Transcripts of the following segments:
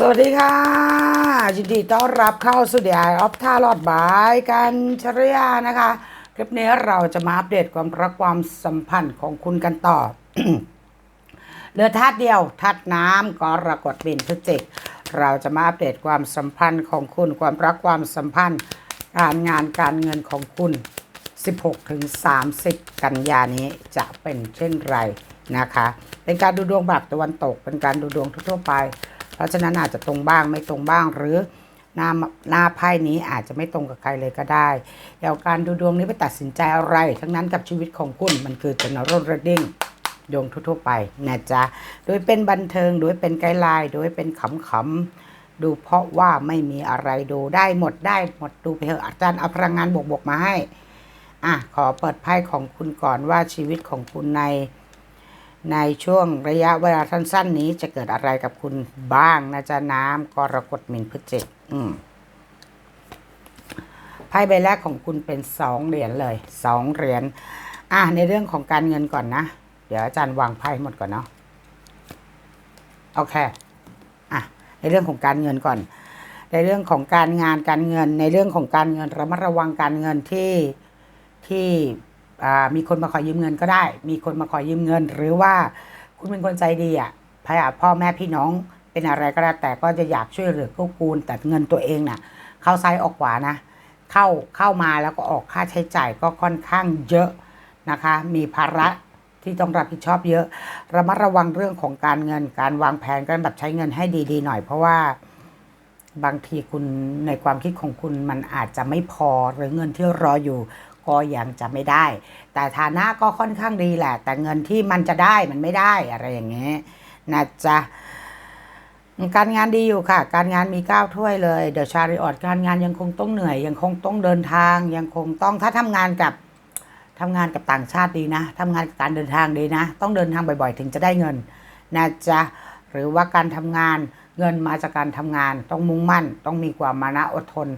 สวัสดีค่ะยินดีต้อนรับเข้าสู่เดียออฟท่าลอดบายกันชรยานะคะ คลิปนี้เราจะมาอัปเดตความรักความสัมพันธ์ของคุณกันต่อเหลือธาตุเดียวธาตุน้ำกรกฎบินพฤศจิกเราจะมาอัปเดตความสัมพันธ์ของคุณความรักความสัมพันธ์ การงานการเงินของคุณ 16ถึง30 กันยานี้จะเป็นเช่นไรนะคะ เป็นการดูดวงแบบตะวันตก เป็นการดูดวงทั่วไป เพราะฉะนั้นอาจจะตรงบ้างไม่ตรงบ้างหรือหน้าหน้าไพ่นี้อาจจะไม่ตรงกับใครเลยก็ได้เดี๋ยวการดูดวงนี้ไปตัดสินใจอะไร ทั้งนั้นกับชีวิตของคุณมันคือ general reading ดวงทั่วๆไปนะจ๊ะ โดยเป็นบันเทิง โดยเป็นไกด์ไลน์ โดยเป็นขำๆ ดูเพราะว่าไม่มีอะไรดูได้หมดได้หมดดูไปเถอะอาจารย์เอาพลังงานบวกๆมาให้ อะ ขอเปิดไพ่ของคุณก่อนว่าชีวิตของคุณใน ในช่วงระยะเวลาสั้น ๆ นี้จะเกิดอะไรกับคุณบ้างนะจ๊ะน้ำกรกฎมินพฤศจิกอืมไพ่ใบแรกของคุณเป็นสองเหรียญเลยสองเหรียญอะในเรื่องของการเงินก่อนนะ เดี๋ยวอาจารย์วางไพ่หมดก่อนเนาะโอเคอะในเรื่องของการเงินก่อน ในเรื่องของการงานการเงิน ในเรื่องของการเงินระมัดระวังการเงินที่ที่ มีคนมาขอยืมเงินก็ได้ มีคนมาขอยืมเงิน หรือว่าคุณเป็นคนใจดีอะพยาพ่อแม่พี่น้องเป็นอะไรก็แล้วแต่ก็จะอยากช่วยเหลือกื้กูลแต่เงินตัวเองน่ะ เข้าซ้ายออกขวานะ เข้าเข้ามาแล้วก็ออกค่าใช้จ่ายก็ค่อนข้างเยอะนะคะ มีภาระที่ต้องรับผิดชอบเยอะ ระมัดระวังเรื่องของการเงิน การวางแผนการแบบใช้เงินให้ดีๆหน่อย เพราะว่าบางทีคุณในความคิดของคุณมันอาจจะไม่พอหรือเงินที่รออยู่ ก็ยังจะไม่ได้ แต่ฐานะก็ค่อนข้างดีแหละ แต่เงินที่มันจะได้มันไม่ได้อะไรอย่างเงี้ยนะจ๊ะการงานดีอยู่ค่ะ การงานมีก้าวถ้วยเลยเดอะชาริออตการงานยังคงต้องเหนื่อย ยังคงต้องเดินทาง ยังคงต้องถ้าทำงานกับทำงานกับต่างชาติดีนะทำงานกับการเดินทางดีนะ ต้องเดินทางบ่อยๆ ถึงจะได้เงินนะจ๊ะหรือว่าการทำงาน เงินมาจากการทำงานต้องมุ่งมั่น ต้องมีความมานะอดทน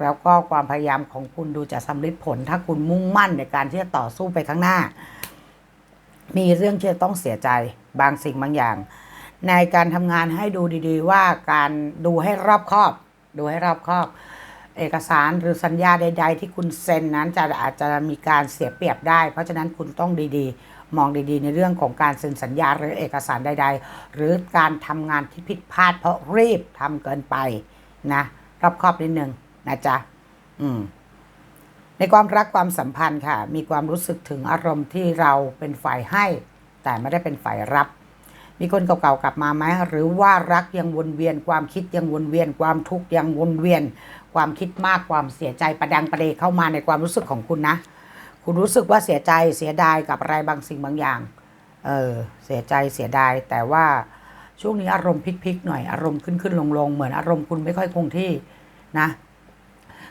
แล้วก็ความพยายามของคุณดูจะสำเร็จผล ถ้าคุณมุ่งมั่นในการที่จะต่อสู้ไปข้างหน้า มีเรื่องที่จะต้องเสียใจบางสิ่งบางอย่าง ในการทำงานให้ดูดีๆ ว่าการดูให้รอบคอบ ดูให้รอบคอบเอกสารหรือสัญญาใด ๆ ที่คุณเซ็นนั้นจะอาจจะมีการเสียเปรียบได้ เพราะฉะนั้นคุณต้องดีๆ มองดีๆ ในเรื่องของการเซ็นสัญญาหรือเอกสารใด ๆ หรือการทำงานที่ผิดพลาดเพราะรีบทำเกินไปนะรอบคอบนิดนึงนะจ๊ะอืมในความรักความสัมพันธ์ค่ะ มีความรู้สึกถึงอารมณ์ที่เราเป็นฝ่ายให้ แต่ไม่ได้เป็นฝ่ายรับ มีคนเก่าๆกลับมาไหมหรือว่ารักยังวนเวียน ความคิดยังวนเวียน ความทุกข์ยังวนเวียน ความคิดมากความเสียใจประดังประเดเข้ามาในความรู้สึกของคุณนะ คุณรู้สึกว่าเสียใจเสียดายกับอะไรบางสิ่งบางอย่าง เออเสียใจเสียดาย แต่ว่าช่วงนี้อารมณ์พลิกๆหน่อยอารมณ์ขึ้นขึ้นลงลงเหมือนอารมณ์คุณไม่ค่อยคงที่นะ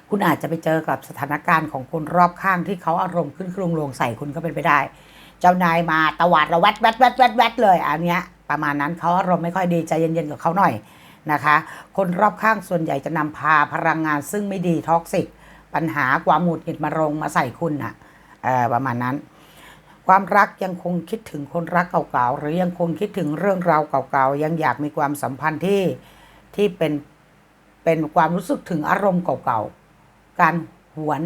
คุณอาจจะไปเจอกับสถานการณ์ของคนรอบข้างที่เขาอารมณ์ขึ้นขึ้นลงลงใส่คุณก็เป็นไปได้ เจ้านายมาตวาดระแวดแวดแวดแวดแวดเลยอันเนี้ยประมาณนั้นเขาอารมณ์ไม่ค่อยดีใจเย็นๆกับเขาหน่อยนะคะ คนรอบข้างส่วนใหญ่จะนำพาพลังงานซึ่งไม่ดีท็อกซิกปัญหาความหงุดหงิดมาลงมาใส่คุณน่ะ ประมาณนั้น ความรักยังคงคิดถึงคนรักเก่าๆหรือยังคงคิดถึงเรื่องราวเก่าๆยังอยากมีความสัมพันธ์ที่ที่เป็นเป็นความรู้สึกถึงอารมณ์เก่าๆการหวน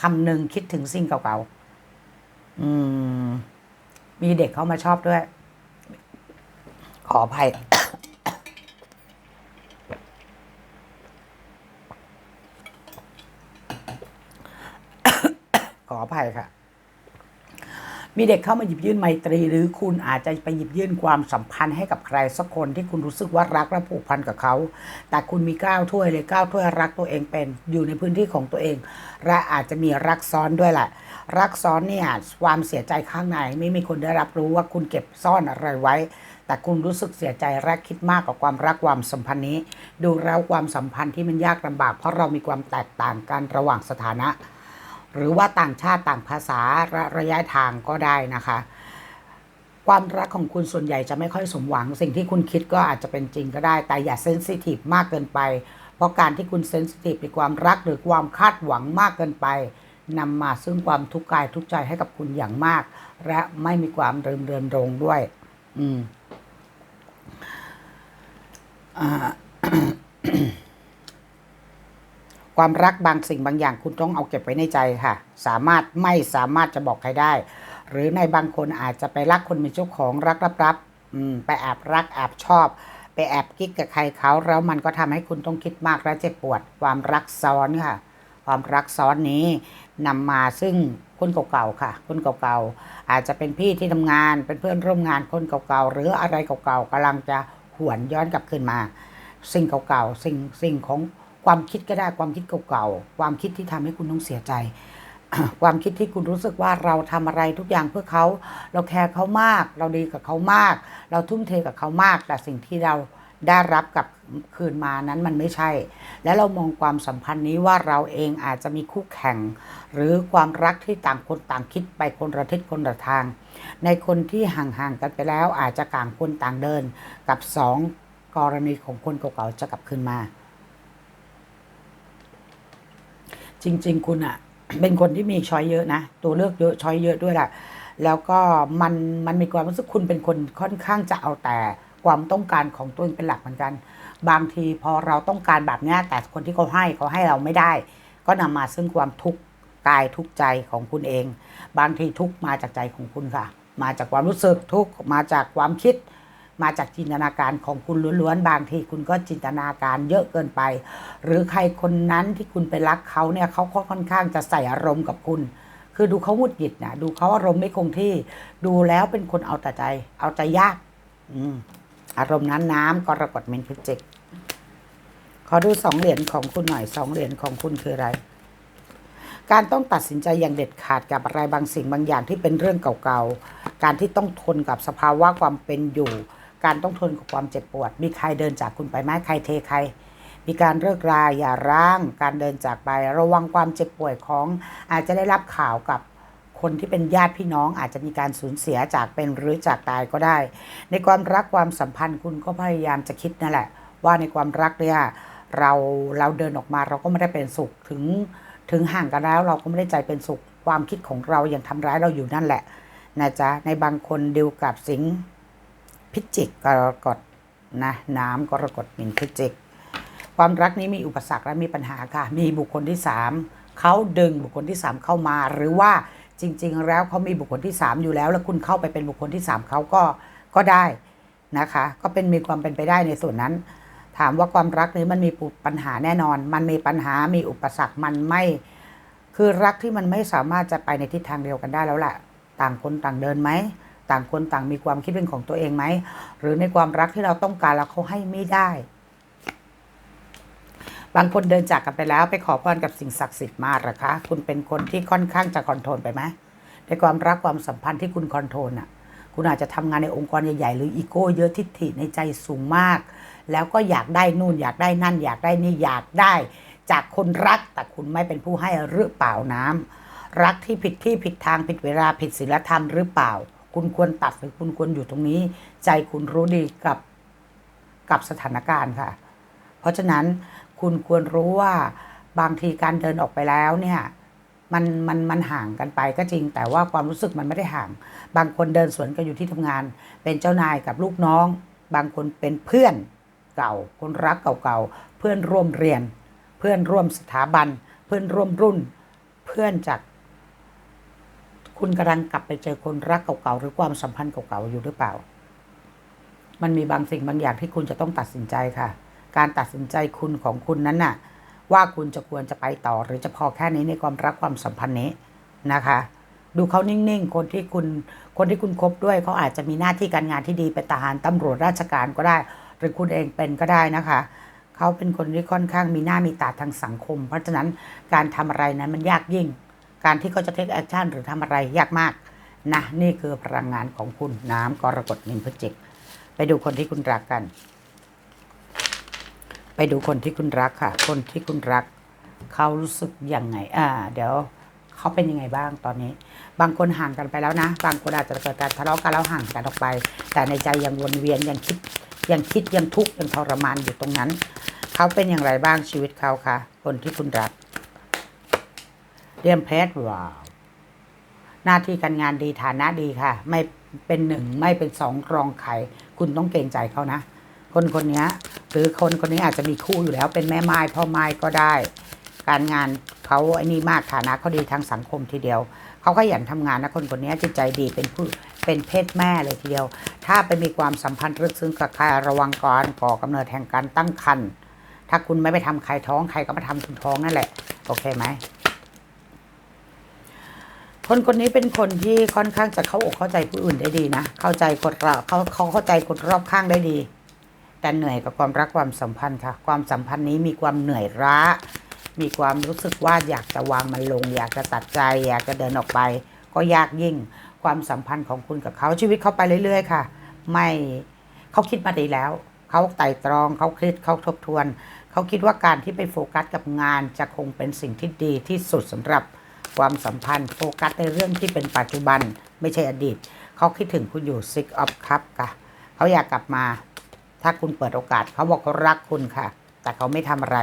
คำหนึ่งคิดถึงสิ่งเก่าๆอืม มีเด็กเข้ามาชอบด้วย ขออภัยขออภัยค่ะ มีเด็กเข้ามาหยิบยื่นไมตรี หรือคุณอาจจะไปหยิบยื่นความสัมพันธ์ให้กับใครสักคนที่คุณรู้สึกว่ารักและผูกพันกับเขา แต่คุณมีก้าวถ้วยเลยก้าวถ้วยรักตัวเองเป็นอยู่ในพื้นที่ของตัวเอง และอาจจะมีรักซ้อนด้วยแหละ รักซ้อนเนี่ยความเสียใจข้างในไม่มีคนได้รับรู้ว่าคุณเก็บซ่อนอะไรไว้แต่คุณรู้สึกเสียใจและคิดมากกับความรักความสัมพันธ์นี้ ดูแล้วความสัมพันธ์ที่มันยากลำบาก เพราะเรามีความแตกต่างกันระหว่างสถานะ หรือว่าต่างชาติต่างภาษาระระยะทางก็ได้นะคะ ความรักของคุณส่วนใหญ่จะไม่ค่อยสมหวัง สิ่งที่คุณคิดก็อาจจะเป็นจริงก็ได้ แต่อย่าเซนซิทีฟมากเกินไป เพราะการที่คุณเซนซิทีฟในความรักหรือความคาดหวังมากเกินไปนำมาซึ่งความทุกข์กายทุกข์ใจให้กับคุณอย่างมาก และไม่มีความเริมเรือนรงด้วย อืมอ่า ความรักบางสิ่งบางอย่างคุณต้องเอาเก็บไว้ในใจค่ะ สามารถไม่สามารถจะบอกใครได้ หรือในบางคนอาจจะไปรักคนมีเจ้าของรักรับๆอืมไปแอบรักแอบชอบ ไปแอบกิ๊กกับใครเขาแล้วมันก็ทำให้คุณต้องคิดมากและเจ็บปวด ความรักซ้อนค่ะ ความรักซ้อนนี้นำมาซึ่งคนเก่าๆค่ะ คนเก่าๆอาจจะเป็นพี่ที่ทำงานเป็นเพื่อนร่วมงานคนเก่าๆหรืออะไรเก่าๆกำลังจะหวนย้อนกลับคืนมา สิ่งเก่าๆสิ่งสิ่งของ ความคิดก็ได้ความคิดเก่าๆความคิดที่ทำให้คุณต้องเสียใจ ความคิดที่คุณรู้สึกว่าเราทำอะไรทุกอย่างเพื่อเขา เราแคร์เขามาก เราดีกับเขามาก เราทุ่มเทกับเขามาก แต่สิ่งที่เราได้รับกับคืนมานั้นมันไม่ใช่ และเรามองความสัมพันธ์นี้ว่าเราเองอาจจะมีคู่แข่ง หรือความรักที่ต่างคนต่างคิดไปคนละทิศคนละทาง ในคนที่ห่างๆกันไปแล้วอาจจะต่างคนต่างเดิน กับสองกรณีของคนเก่าๆจะกลับคืนมา จริง ๆ คุณอะเป็นคนที่มีช้อยเยอะนะ ตัวเลือกเยอะช้อยเยอะด้วยแหละแล้วก็มันมันมีความรู้สึกคุณเป็นคนค่อนข้างจะเอาแต่ความต้องการของตัวเองเป็นหลักเหมือนกัน บางทีพอเราต้องการแบบนี้แต่คนที่เขาให้เขาให้เราไม่ได้ ก็นำมาซึ่งความทุกข์กายทุกข์ใจของคุณเอง บางทีทุกข์มาจากใจของคุณค่ะ มาจากความรู้สึกทุกข์มาจากความคิด มาจากจินตนาการของคุณล้วนๆบางทีคุณก็จินตนาการเยอะเกินไป หรือใครคนนั้นที่คุณไปรักเขาเนี่ยเขาค่อนข้างจะใส่อารมณ์กับคุณ คือดูเขาหงุดหงิดนะดูเขาอารมณ์ไม่คงที่ ดูแล้วเป็นคนเอาแต่ใจ เอาใจยากอืมอารมณ์นั้นน้ำกรกฎเมนพิจิกขอดูสองเหรียญของคุณหน่อยสองเหรียญของคุณคืออะไร การต้องตัดสินใจอย่างเด็ดขาดกับอะไรบางสิ่งบางอย่างที่เป็นเรื่องเก่าๆ การที่ต้องทนกับสภาวะความเป็นอยู่ การต้องทนกับความเจ็บปวด มีใครเดินจากคุณไปไหมใครเทใคร มีการเลิกราอย่าร้าง การเดินจากไป ระวังความเจ็บป่วยของอาจจะได้รับข่าวกับคนที่เป็นญาติพี่น้องอาจจะมีการสูญเสียจากเป็นหรือจากตายก็ได้ ในความรักความสัมพันธ์คุณก็พยายามจะคิดนั่นแหละ ว่าในความรักเนี่ยเราเราเดินออกมาเราก็ไม่ได้เป็นสุขถึงถึงห่างกันแล้ว เราก็ไม่ได้ใจเป็นสุขความคิดของเรายังทำร้ายเราอยู่นั่นแหละนะจ๊ะในบางคนดิวกับสิง พิจิกกรกฎนะน้ำกรกฎมินพิจิก ความรักนี้มีอุปสรรคและมีปัญหาค่ะ มีบุคคลที่สามเขาดึงบุคคลที่สามเข้ามา หรือว่าจริง ๆ แล้วเขามีบุคคลที่สามอยู่แล้ว แล้วคุณเข้าไปเป็นบุคคลที่สามเขาก็ก็ได้นะคะ ก็เป็นมีความเป็นไปได้ในส่วนนั้น ถามว่าความรักนี้มันมีปัญหาแน่นอน มันมีปัญหามีอุปสรรคมันไม่ คือรักที่มันไม่สามารถจะไปในทิศทางเดียวกันได้แล้วแหละต่างคนต่างเดินไหม ต่างคนต่างมีความคิดเป็นของตัวเองไหม หรือในความรักที่เราต้องการแล้วเขาให้ไม่ได้ บางคนเดินจากกันไปแล้วไปขอพรกับสิ่งศักดิ์สิทธิ์มาหรอคะ คุณเป็นคนที่ค่อนข้างจะคอนโทรลไปไหมในความรักความสัมพันธ์ที่คุณคอนโทรลน่ะ คุณอาจจะทำงานในองค์กรใหญ่ๆ หรืออีโก้เยอะทิฐิในใจสูงมาก แล้วก็อยากได้นู่นอยากได้นั่น อยากได้นี่อยากได้ จากคนรักแต่คุณไม่เป็นผู้ให้หรือเปล่าน้ำรักที่ผิดที่ผิดทางผิดเวลาผิดศีลธรรมหรือเปล่า คุณควรตัดหรือคุณควรอยู่ตรงนี้ ใจคุณรู้ดีกับกับสถานการณ์ค่ะ เพราะฉะนั้นคุณควรรู้ว่าบางทีการเดินออกไปแล้วเนี่ยมันมันมันห่างกันไปก็จริง แต่ว่าความรู้สึกมันไม่ได้ห่าง บางคนเดินสวนกันอยู่ที่ทำงาน เป็นเจ้านายกับลูกน้อง บางคนเป็นเพื่อนเก่า คนรักเก่าๆเพื่อนร่วมเรียน เพื่อนร่วมสถาบัน เพื่อนร่วมรุ่น เพื่อนจาก คุณกำลังกลับไปเจอคนรักเก่าๆหรือความสัมพันธ์เก่าๆอยู่หรือเปล่า มันมีบางสิ่งบางอย่างที่คุณจะต้องตัดสินใจค่ะ การตัดสินใจคุณของคุณนั้นน่ะ ว่าคุณจะควรจะไปต่อ หรือจะพอแค่นี้ในความรักความสัมพันธ์นี้นะคะ ดูเขานิ่งๆ คนที่คุณคนที่คุณคบด้วยเขาอาจจะมีหน้าที่การงานที่ดีเป็นทหารตำรวจราชการก็ได้ หรือคุณเองเป็นก็ได้นะคะเขาเป็นคนที่ค่อนข้างมีหน้ามีตาทางสังคม เพราะฉะนั้นการทำอะไรนั้นมันยากยิ่ง การที่เขาจะเทคแอคชั่นหรือทำอะไรยากมากนะนี่คือพลังงานของคุณน้ำกรกฎมินพฤจิก ไปดูคนที่คุณรักกัน ไปดูคนที่คุณรักค่ะ คนที่คุณรักเขารู้สึกยังไง อ่า เดี๋ยวเขาเป็นยังไงบ้างตอนนี้ บางคนห่างกันไปแล้วนะ บางคนอาจจะเกิดการทะเลาะกันแล้วห่างกันออกไป แต่ในใจยังวนเวียนยังคิดยังคิดยังทุกข์ยังทรมานอยู่ตรงนั้น เขาเป็นอย่างไรบ้างชีวิตเขาคะคนที่คุณรัก เรียมเพชรว้าวหน้าที่การงานดีฐานะดีค่ะ ไม่เป็นหนึ่งไม่เป็นสองรองใครคุณต้องเกรงใจเขานะ คนคนนี้หรือคนคนนี้อาจจะมีคู่อยู่แล้ว เป็นแม่ไม้พ่อไม้ก็ได้ การงานเขาไอ้นี่มากฐานะเขาดีทางสังคมทีเดียวเขาขยันทำงานนะคนคนนี้จิตใจดีเป็นผู้เป็นเพศแม่เลยทีเดียว ถ้าไปมีความสัมพันธ์ลึกซึ้งกับใครระวังก่อนก่อกำเนิดแห่งการตั้งครรภ์ถ้าคุณไม่ไปทำใครท้องใครก็มาทำคุณท้องนั่นแหละ โอเคไหม คนคนนี้เป็นคนที่ค่อนข้างจะเข้าอกเข้าใจผู้อื่นได้ดีนะ เข้าใจคนเราเขาเขาเข้าใจคนรอบข้างได้ดี แต่เหนื่อยกับความรักความสัมพันธ์ค่ะ ความสัมพันธ์นี้มีความเหนื่อยล้า มีความรู้สึกว่าอยากจะวางมันลง อยากจะตัดใจ อยากจะเดินออกไป ก็ยากยิ่ง ความสัมพันธ์ของคุณกับเขาชีวิตเขาไปเรื่อย ๆ ค่ะ ไม่เขาคิดมาดีแล้ว เขาไต่ตรองเขาคิดเขาทบทวน เขาคิดว่าการที่ไปโฟกัสกับงานจะคงเป็นสิ่งที่ดีที่สุดสำหรับ ความสัมพันธ์โฟกัสในเรื่องที่เป็นปัจจุบันไม่ใช่อดีต เขาคิดถึงคุณอยู่ six of cup ค่ะเขาอยากกลับมา ถ้าคุณเปิดโอกาส เขาบอกเขารักคุณค่ะ แต่เขาไม่ทำอะไร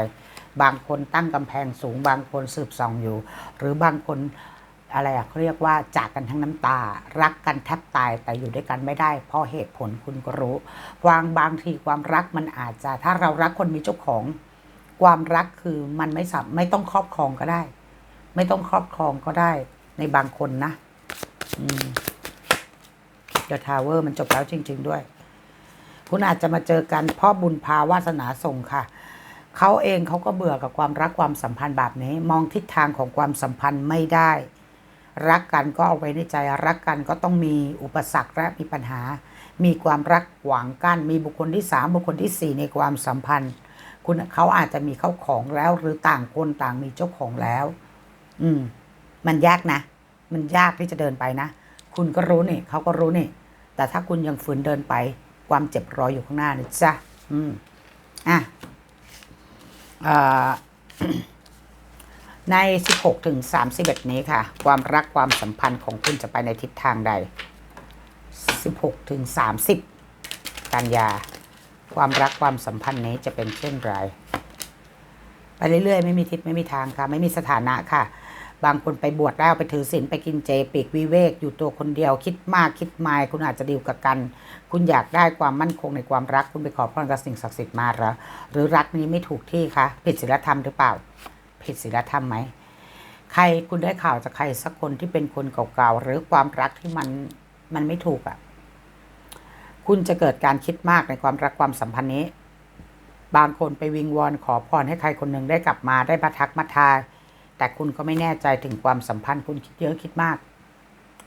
บางคนตั้งกำแพงสูง บางคนสืบส่องอยู่ หรือบางคนอะไรอะเขาเรียกว่าจากกันทั้งน้ำตา รักกันแทบตายแต่อยู่ด้วยกันไม่ได้ เพราะเหตุผลคุณก็รู้วางบางทีความรักมันอาจจะ ถ้าเรารักคนมีเจ้าของ ความรักคือมันไม่สับไม่ต้องครอบครองก็ได้ ไม่ต้องครอบครองก็ได้ในบางคนนะเดอะทาวเวอร์มันจบแล้วจริง ๆด้วย คุณอาจจะมาเจอกันพ่อบุญพาวาสนาส่งค่ะ เขาเองเขาก็เบื่อกับความรักความสัมพันธ์แบบนี้ มองทิศทางของความสัมพันธ์ไม่ได้ รักกันก็เอาไว้ในใจรักกันก็ต้องมีอุปสรรคและมีปัญหา มีความรักขวางกั้นมีบุคคลที่สามบุคคลที่สี่ในความสัมพันธ์ คุณเขาอาจจะมีเข้าของแล้วหรือต่างคนต่างมีเจ้าของแล้ว อืม มันยากนะ มันยากที่จะเดินไปนะ คุณก็รู้นี่เขาก็รู้นี่ แต่ถ้าคุณยังฝืนเดินไป ความเจ็บรออยู่ข้างหน้านี่จ้ะอืม อะใน 16 ถึง 31 นี้ค่ะ ความรักความสัมพันธ์ของคุณจะไปในทิศทางใด 16 ถึง 30 กันยา ความรักความสัมพันธ์นี้จะเป็นเช่นไร ไปเรื่อยๆ ไม่มีทิศไม่มีทางค่ะ ไม่มีสถานะค่ะ บางคนไปบวชแล้วไปถือศีลไปกินเจปีกวิเวก อยู่ตัวคนเดียวคิดมากคิดมาย คุณอาจจะดีลกับกัน คุณอยากได้ความมั่นคงในความรัก คุณไปขอพรกับสิ่งศักดิ์สิทธิ์มาหรอหรือรักนี้ไม่ถูกที่คะผิดศีลธรรมหรือเปล่า ผิดศีลธรรมไหมใครคุณได้ข่าวจากใครสักคนที่เป็นคนเก่าๆหรือความรักที่มันมันไม่ถูกอะ่ะ คุณจะเกิดการคิดมากในความรักความสัมพันธ์นี้ บางคนไปวิงวอนขอพรให้ใครคนหนึ่งได้กลับมาได้มาทักมาทาย แต่คุณก็ไม่แน่ใจถึงความสัมพันธ์คุณคิดเยอะคิดมาก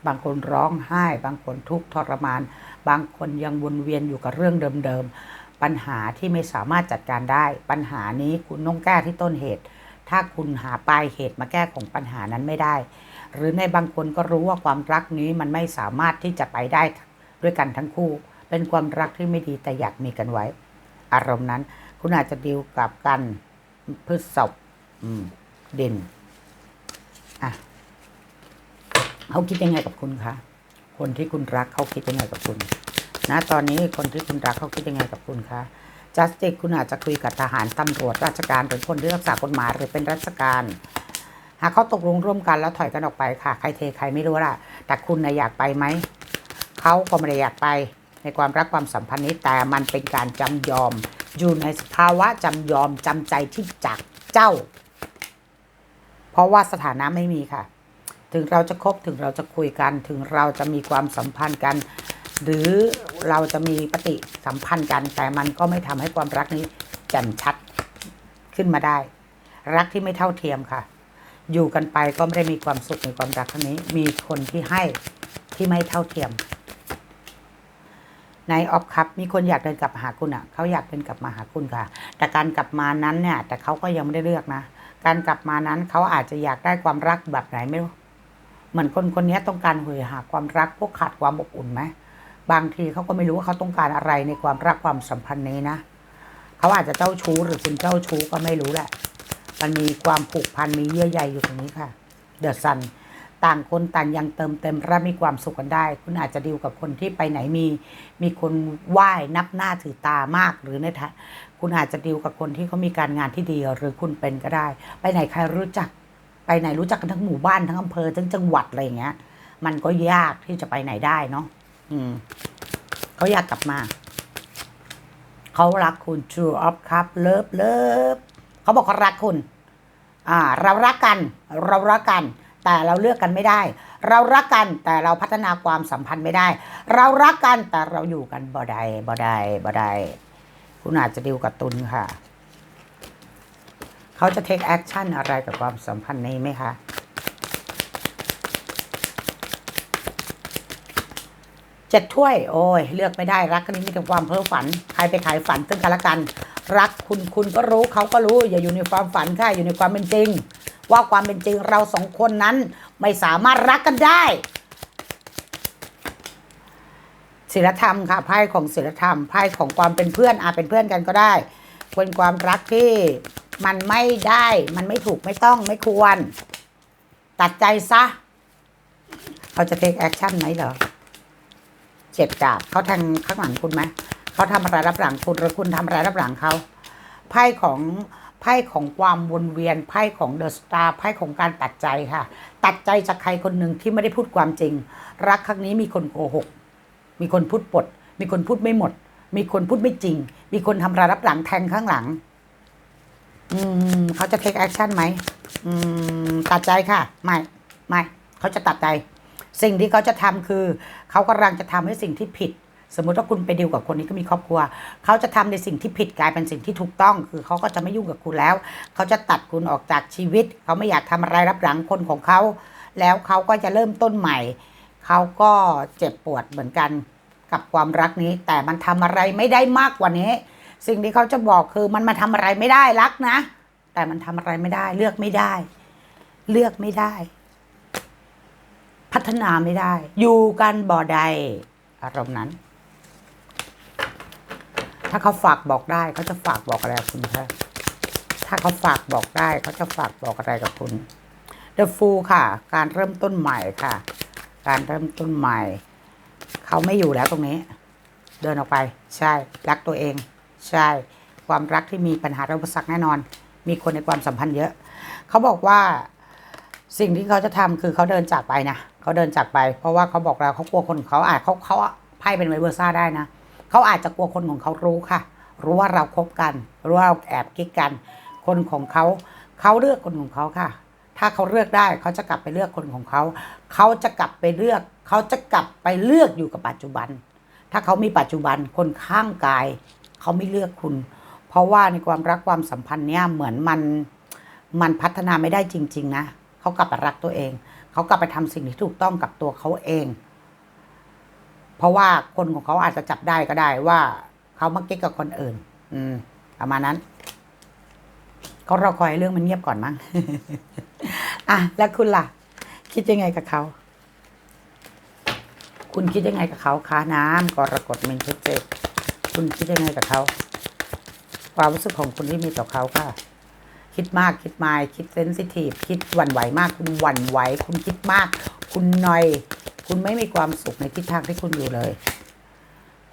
บางคนร้องไห้ บางคนทุกข์ทรมาน บางคนยังวนเวียนอยู่กับเรื่องเดิมๆ ปัญหาที่ไม่สามารถจัดการได้ ปัญหานี้คุณต้องแก้ที่ต้นเหตุ ถ้าคุณหาปลายเหตุมาแก้ของปัญหานั้นไม่ได้ หรือในบางคนก็รู้ว่าความรักนี้มันไม่สามารถที่จะไปได้ด้วยกันทั้งคู่ เป็นความรักที่ไม่ดีแต่อยากมีกันไว้ อารมณ์นั้น คุณอาจจะดีลกับกันพฤษภอืมเด่น อะเขาคิดยังไงกับคุณคะคนที่คุณรักเขาคิดยังไงกับคุณนะตอนนี้คนที่คุณรักเขาคิดยังไงกับคุณคะจัสติกคุณอาจจะคุยกับทหารตำรวจราชการหรือคนที่รักษากฎหมายหรือเป็นราชการ หากเขาตกลงร่วมกันแล้วถอยกันออกไปค่ะ ใครเทใครไม่รู้ล่ะ แต่คุณนะอยากไปไหมเขาก็ไม่ได้อยากไปในความรักความสัมพันธ์นี้แต่มันเป็นการจำยอม อยู่ในสภาวะจำยอมจำใจที่จากเจ้า ราะว่าสถานะไม่มีค่ะ ถึงเราจะคบถึงเราจะคุยกัน ถึงเราจะมีความสัมพันธ์กัน หรือเราจะมีปฏิสัมพันธ์กัน แต่มันก็ไม่ทำให้ความรักนี้แจ่มชัดขึ้นมาได้ รักที่ไม่เท่าเทียมค่ะ อยู่กันไปก็ไม่ได้มีความสุขในความรักครั้งนี้ มีคนที่ให้ที่ไม่เท่าเทียมในออฟคัพมีคนอยากเดินกลับมาหาคุณอะเขาอยากเดินกลับมาหาคุณค่ะ แต่การกลับมานั้นเนี่ย แต่เขาก็ยังไม่ได้เลือกนะ การกลับมานั้นเขาอาจจะอยากได้ความรักแบบไหนไม่รู้เหมือนคนคนนี้ต้องการหยหาความรักพวกขาดความอบอุ่นไหมบางทีเขาก็ไม่รู้ว่าเขาต้องการอะไรในความรักความสัมพันธ์นี้นะเขาอาจจะเจ้าชู้หรือคุณเจ้าชู้ก็ไม่รู้แหละ มันมีความผูกพันมีเยื่อใยอยู่ตรงนี้ค่ะ เดอะซัน ต่างคนต่างยังเติมเต็มและมีความสุขกันได้ คุณอาจจะดีลกับคนที่ไปไหนมี มีคนไหว้นับหน้าถือตามากหรือในทคุณอาจจะดีลกับคนที่เขามีการงานที่ดีหรือคุณเป็นก็ได้ ไปไหนใครรู้จัก ไปไหนรู้จักกันทั้งหมู่บ้านทั้งอำเภอทั้งจังหวัดอะไรอย่างเงี้ย มันก็ยากที่จะไปไหนได้เนาะอืมเขาอยากกลับมาเขเขารักคุณ True of Cup เลิฟเลิฟเขาบอกเขารักคุณ อ่า เรารักกัน เรารักกัน แต่เราเลือกกันไม่ได้ เรารักกันแต่เราพัฒนาความสัมพันธ์ไม่ได้ เรารักกันแต่เราอยู่กันบ่ได้บ่ได้บ่ได้คุณอาจจะดิวกับตุนค่ะ เขาจะ take action อะไรกับความสัมพันธ์นี้ไหมคะเจ็ดถ้วย โอ้ย เลือกไม่ได้รักกันนี้มีแต่ความเพ้อฝัน ใครไปขายฝันซึ่งกันและกัน รักคุณคุณก็รู้เขาก็รู้ อย่าอยู่ในความฝันค่ะ อยู่ในความเป็นจริง ว่าความเป็นจริงเราสองคนนั้นไม่สามารถรักกันได้ศีลธรรมค่ะไพ่ของศีลธรรมไพ่ของความเป็นเพื่อนอาจเป็นเพื่อนกันก็ได้เป็นความรักที่มันไม่ได้ มันไม่ถูกไม่ต้องไม่ควร ตัดใจซะเขาจะ take action ไหมเหรอเจ็ดดาบเขาแทงข้างหลังคุณไหมเขาทำอะไรรับหลังคุณหรือคุณทำอะไรรับหลังเขาไพ่ของ ไพ่ของความวนเวียนไพ่ของเดอะสตาร์ไพ่ของการตัดใจค่ะ ตัดใจจากใครคนหนึ่งที่ไม่ได้พูดความจริง รักครั้งนี้มีคนโกหก มีคนพูดปด มีคนพูดไม่หมด มีคนพูดไม่จริง มีคนทำรายรับหลังแทงข้างหลัง อืมเขาจะ take action ไหมอืมตัดใจค่ะ ไม่ไม่เขาจะตัดใจ สิ่งที่เขาจะทำคือ เขากำลังจะทำให้สิ่งที่ผิด สมมุติว่าคุณไปดีลกับคนนี้ก็มีครอบครัว เขาจะทำในสิ่งที่ผิดกลายเป็นสิ่งที่ถูกต้อง คือเขาก็จะไม่ยุ่งกับคุณแล้ว เขาจะตัดคุณออกจากชีวิต เขาไม่อยากทำอะไรรับหลังคนของเขา แล้วเขาก็จะเริ่มต้นใหม่ เขาก็เจ็บปวดเหมือนกันกับความรักนี้ แต่มันทำอะไรไม่ได้มากกว่านี้ สิ่งที่เขาจะบอกคือมันมาทำอะไรไม่ได้รักนะ แต่มันทำอะไรไม่ได้ เลือกไม่ได้ เลือกไม่ได้ พัฒนาไม่ได้ อยู่กันบ่อใดอารมณ์นั้น ถ้าเขาฝากบอกได้เขาจะฝากบอกอะไรกับคุณคะถ้าเขาฝากบอกได้เขาจะฝากบอกอะไรกับคุณ The Fool ค่ะ การเริ่มต้นใหม่ค่ะ การเริ่มต้นใหม่ เขาไม่อยู่แล้วตรงนี้ เดินออกไป ใช่ รักตัวเอง ใช่ ความรักที่มีปัญหาอุปสรรคแน่นอน มีคนในความสัมพันธ์เยอะ เขาบอกว่าสิ่งที่เขาจะทำคือเขาเดินจากไปนะเขาเดินจากไป เพราะว่าเขาบอกเราเขากลัวคนเขาอาจเขาเขาไพ่เป็นไวเวอร์ซ่าได้นะเขาอาจจะกลัวคนของเขารู้ค่ะ รู้ว่าเราคบกัน รู้ว่าเราแอบกิ๊กกัน คนของเขา เขาเลือกคนของเขาค่ะ ถ้าเขาเลือกได้เขาจะกลับไปเลือกคนของเขา เขาจะกลับไปเลือก เขาจะกลับไปเลือกอยู่กับปัจจุบัน ถ้าเขามีปัจจุบันคนข้างกาย เขาไม่เลือกคุณ เพราะว่าในความรักความสัมพันธ์เนี่ยเหมือนมันมันพัฒนาไม่ได้จริง ๆ นะ เขากลับไปรักตัวเอง เขากลับไปทำสิ่งที่ถูกต้องกับตัวเขาเอง เพราะว่าคนของเขาอาจจะจับได้ก็ได้ว่าเขามาเก๊กกับคนอื่น อืมประมาณนั้นเขารอคอยเรื่องมันเงียบก่อนมั้งอะแล้วคุณล่ะ คิดยังไงกับเขาคุณคิดยังไงกับเขาคะน้ำกรกฎเมนเทเจคุณคิดยังไงกับเขาความรู้สึกของคุณที่มีต่อเขาค่ะ คิดมากคิดไม่คิดเซนซิทีฟคิดหวั่นไหวมาก คุณหวั่นไหว คุณคิดมาก คุณหน่อย คุณไม่มีความสุขในทิศทางที่คุณอยู่เลย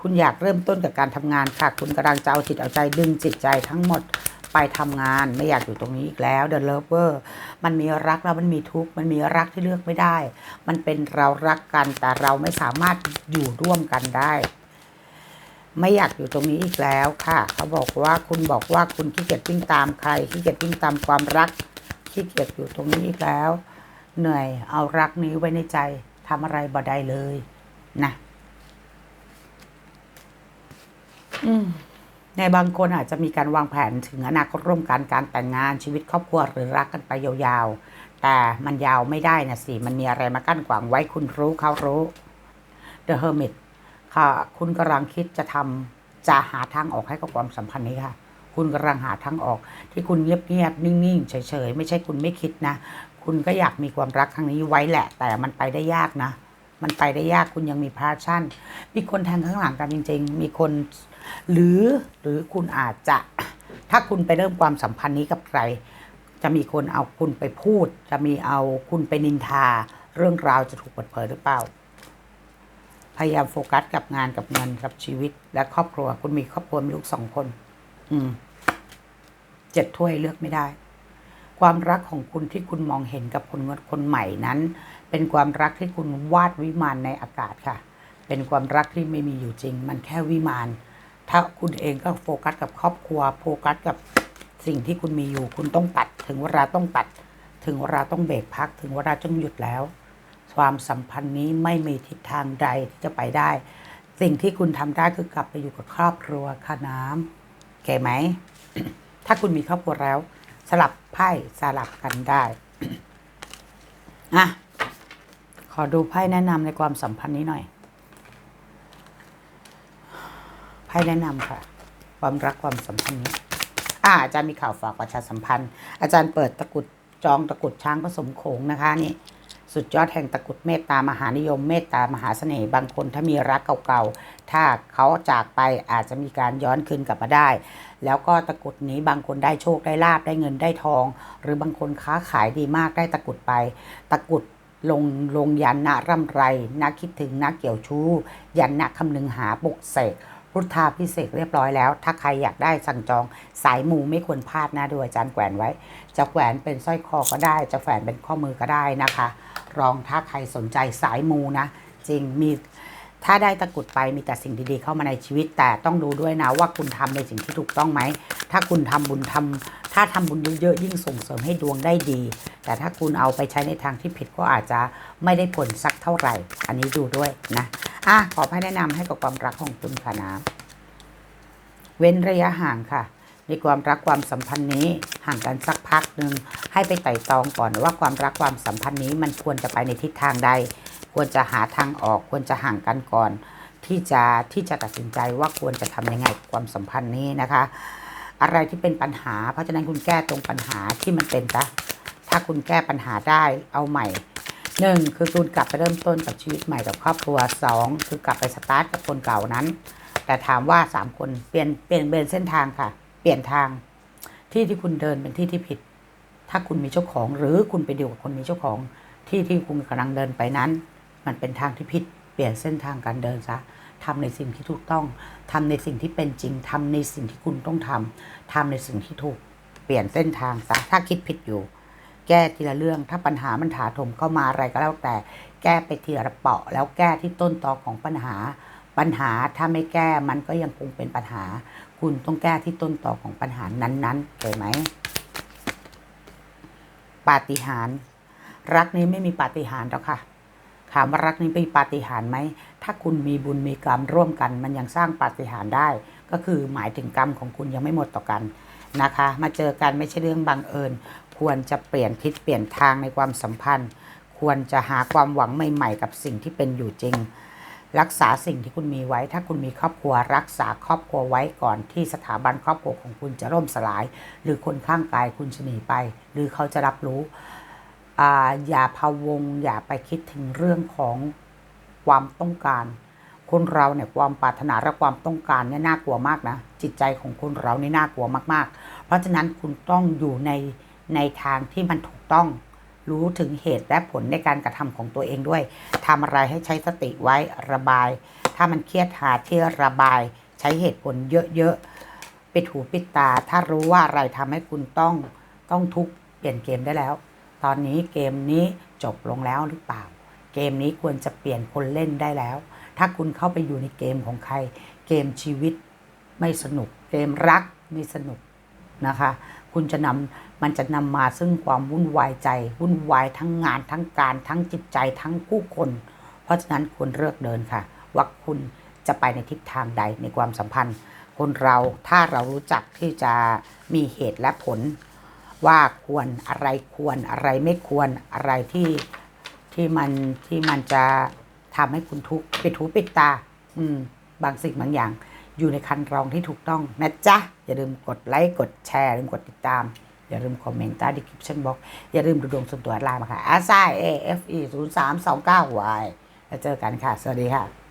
คุณอยากเริ่มต้นกับการทำงานค่ะ คุณกำลังจะเอาจิตเอาใจดึงจิตใจทั้งหมดไปทำงานไม่อยากอยู่ตรงนี้อีกแล้ว The Lover มันมีรักแล้วมันมีทุกข์มันมีรักที่เลือกไม่ได้ มันเป็นเรารักกันแต่เราไม่สามารถอยู่ร่วมกันได้ ไม่อยากอยู่ตรงนี้อีกแล้วค่ะ เขาบอกว่าคุณบอกว่าคุณขี้เกียจวิ่งตามใครขี้เกียจวิ่งตามความรักขี้เกียจอยู่ตรงนี้อีกแล้ว เหนื่อยเอารักนี้ไว้ในใจ ทำอะไรบ่ได้เลยนะอืมในบางคนอาจจะมีการวางแผนถึงอนาคตร่วมกันการแต่งงานชีวิตครอบครัวหรือรักกันไปยาวๆ แต่มันยาวไม่ได้นะสิ มันมีอะไรมากั้นขวางไว้คุณรู้เขารู้ The Hermit ค่ะคุณกำลังคิดจะทำจะหาทางออกให้กับความสัมพันธ์นี้ค่ะ คุณกำลังหาทางออกที่คุณเงียบๆนิ่งๆเฉยๆ ไม่ใช่คุณไม่คิดนะ คุณก็อยากมีความรักครั้งนี้ไว้แหละ แต่มันไปได้ยากนะ มันไปได้ยากคุณยังมีพาชั่น มีคนแทงข้างหลังกันจริง ๆ มีคน หรือหรือคุณอาจจะ ถ้าคุณไปเริ่มความสัมพันธ์นี้กับใคร จะมีคนเอาคุณไปพูด จะมีเอาคุณไปนินทา เรื่องราวจะถูกเปิดเผยหรือเปล่า พยายามโฟกัสกับงานกับเงินกับชีวิต และครอบครัว คุณมีครอบครัวมีลูกสองคน อืมเจ็ดถ้วยเลือกไม่ได้ ความรักของคุณที่คุณมองเห็นกับคนคนใหม่นั้น เป็นความรักที่คุณวาดวิมานในอากาศค่ะ เป็นความรักที่ไม่มีอยู่จริง มันแค่วิมาน ถ้าคุณเองก็โฟกัสกับครอบครัว โฟกัสกับสิ่งที่คุณมีอยู่ คุณต้องตัด ถึงเวลาต้องตัด ถึงเวลาต้องเบรกพัก ถึงเวลาต้องหยุดแล้ว ความสัมพันธ์นี้ไม่มีทิศทางใดที่จะไปได้ สิ่งที่คุณทำได้คือกลับไปอยู่กับครอบครัวค่ะน้ำโอเคไหม ถ้าคุณมีครอบครัวแล้ว สลับไพ่สลับกันได้อะขอดูไพ่แนะนำในความสัมพันธ์นี้หน่อย ไพ่แนะนำค่ะ ความรักความสัมพันธ์นี้อ่าอาจารย์มีข่าวฝากประชาสัมพันธ์ อาจารย์เปิดตะกรุดจองตะกรุดช้างผสมโขงนะคะนี่ สุดยอดแห่งตะกุดเมตตามหานิยม เมตตามหาเสน่ห์บางคนถ้ามีรักเก่าๆ ถ้าเขาจากไปอาจจะมีการย้อนคืนกลับมาได้ แล้วก็ตะกุดนี้บางคนได้โชคได้ลาบได้เงินได้ทอง หรือบางคนค้าขายดีมากได้ตะกุดไป ตะกุดลงลงยันนะร่ำไรนักคิดถึงนักเกี่ยวชู้ ยันนะคำนึงหาปลุกเสกพุทธาพิเศษเรียบร้อยแล้ว ถ้าใครอยากได้สั่งจองสายมูไม่ควรพลาดนะดูอาจารย์แขวนไว้ จะแขวนเป็นสร้อยคอก็ได้ จะแขวนเป็นข้อมือก็ได้นะคะ รองถ้าใครสนใจสายมูนะ จริงมีถ้าได้ตะกรุดไปมีแต่สิ่งดีๆเข้ามาในชีวิต แต่ต้องดูด้วยนะว่าคุณทำในสิ่งที่ถูกต้องไหม ถ้าคุณทำบุญทำถ้าทำบุญเยอะๆยิ่งส่งเสริมให้ดวงได้ดี แต่ถ้าคุณเอาไปใช้ในทางที่ผิดก็อาจจะไม่ได้ผลสักเท่าไหร่ อันนี้ดูด้วยนะอะขอให้แนะนำให้กับความรักของคุณค่ะนะเว้นระยะห่างค่ะ ในความรักความสัมพันธ์นี้ห่างกันสักพักหนึ่งให้ไปไต่ตองก่อนว่าความรักความสัมพันธ์นี้มันควรจะไปในทิศทางใด ควรจะหาทางออก ควรจะห่างกันก่อน ที่จะที่จะตัดสินใจว่าควรจะทำยังไงความสัมพันธ์นี้นะคะ อะไรที่เป็นปัญหา เพราะฉะนั้นคุณแก้ตรงปัญหาที่มันเป็นซะถ้าคุณแก้ปัญหาได้เอาใหม่หนึ่งคือคุณกลับไปเริ่มต้นกับชีวิตใหม่กับครอบครัวสองคือกลับไปสตาร์ทกับคนเก่านั้น แต่ถามว่าสามคนเปลี่ยนเปลี่ยนเบนเส้นทางค่ะ ปลี่ยนทางที่ที่คุณเดินเป็นที่ที่ผิด ถ้าคุณมีเจ้าของ หรือคุณไปเดียวกับคนมีเจ้าของที่ที่คุณกำลังเดินไปนั้น มันเป็นทางที่ผิด เปลี่ยนเส้นทางการเดินซะทำในสิ่งที่ถูกต้องทำในสิ่งที่เป็นจริงทำในสิ่งที่คุณต้องทำทำในสิ่งที่ถูกเปลี่ยนเส้นทางซะถ้าคิดผิดอยู่ แก้ทีละเรื่องถ้าปัญหามันถาโถมเข้ามาอะไรก็แล้วแต่ แก้ไปทีละเปาะ แล้วแก้ที่ต้นตอของปัญหา ปัญหาถ้าไม่แก้มันก็ยังคงเป็นปัญหา คุณต้องแก้ที่ต้นต่อของปัญหานั้นๆเข้าไหม ปาฏิหาริย์รักนี้ไม่มีปาฏิหาริย์หรอกค่ะถามว่ารักนี้มีปาฏิหาริย์ไหม ถ้าคุณมีบุญมีกรรมร่วมกัน มันยังสร้างปาฏิหาริย์ได้ ก็คือหมายถึงกรรมของคุณยังไม่หมดต่อกันนะคะ มาเจอกันไม่ใช่เรื่องบังเอิญ ควรจะเปลี่ยนทิศเปลี่ยนทางในความสัมพันธ์ ควรจะหาความหวังใหม่ ๆ กับสิ่งที่เป็นอยู่จริง รักษาสิ่งที่คุณมีไว้ ถ้าคุณมีครอบครัว รักษาครอบครัวไว้ก่อนที่สถาบันครอบครัวของคุณจะร่มสลาย หรือคนข้างกายคุณจะหนีไป หรือเขาจะรับรู้ออย่าพะวง อย่าไปคิดถึงเรื่องของความต้องการ คนเราเนี่ยความปรารถนาและความต้องการเนี่ยน่ากลัวมากนะ จิตใจของคนเรานี่น่ากลัวมาก ๆ เพราะฉะนั้นคุณต้องอยู่ในในทางที่มันถูกต้อง รู้ถึงเหตุและผลในการกระทำของตัวเองด้วยทำอะไรให้ใช้สติไว้ระบาย ถ้ามันเครียดหาที่ระบายใช้เหตุผลเยอะๆปิดหูปิดตา ถ้ารู้ว่าอะไรทำให้คุณต้องต้องทุกเปลี่ยนเกมได้แล้ว ตอนนี้เกมนี้จบลงแล้วหรือเปล่า เกมนี้ควรจะเปลี่ยนคนเล่นได้แล้ว ถ้าคุณเข้าไปอยู่ในเกมของใคร เกมชีวิตไม่สนุก เกมรักไม่สนุก นะคะ คุณจะนำมันจะนำมาซึ่งความวุ่นวายใจ วุ่นวายทั้งงานทั้งการทั้งจิตใจทั้งผู้คน เพราะฉะนั้นควรเลือกเดินค่ะ ว่าคุณจะไปในทิศทางใดในความสัมพันธ์ คนเราถ้าเรารู้จักที่จะมีเหตุและผล ว่าควรอะไรควรอะไรไม่ควรอะไรที่ที่มันที่มันจะทำให้คุณทุกข์ปิดหูปิดตา อืม บางสิ่งบางอย่าง อยู่ในคันรองที่ถูกต้องนะจ๊ะ อย่าลืมกดไลค์กดแชร์อย่าลืมกดติดตาม อย่าลืมคอมเมนต์ใต้ดีคริปชั่นบ็อกอย่าลืมดูดวงส่วนตัวไลน์มาค่ะ a s i a f e 0 3 2 9 y แล้วเจอกันค่ะ สวัสดีค่ะ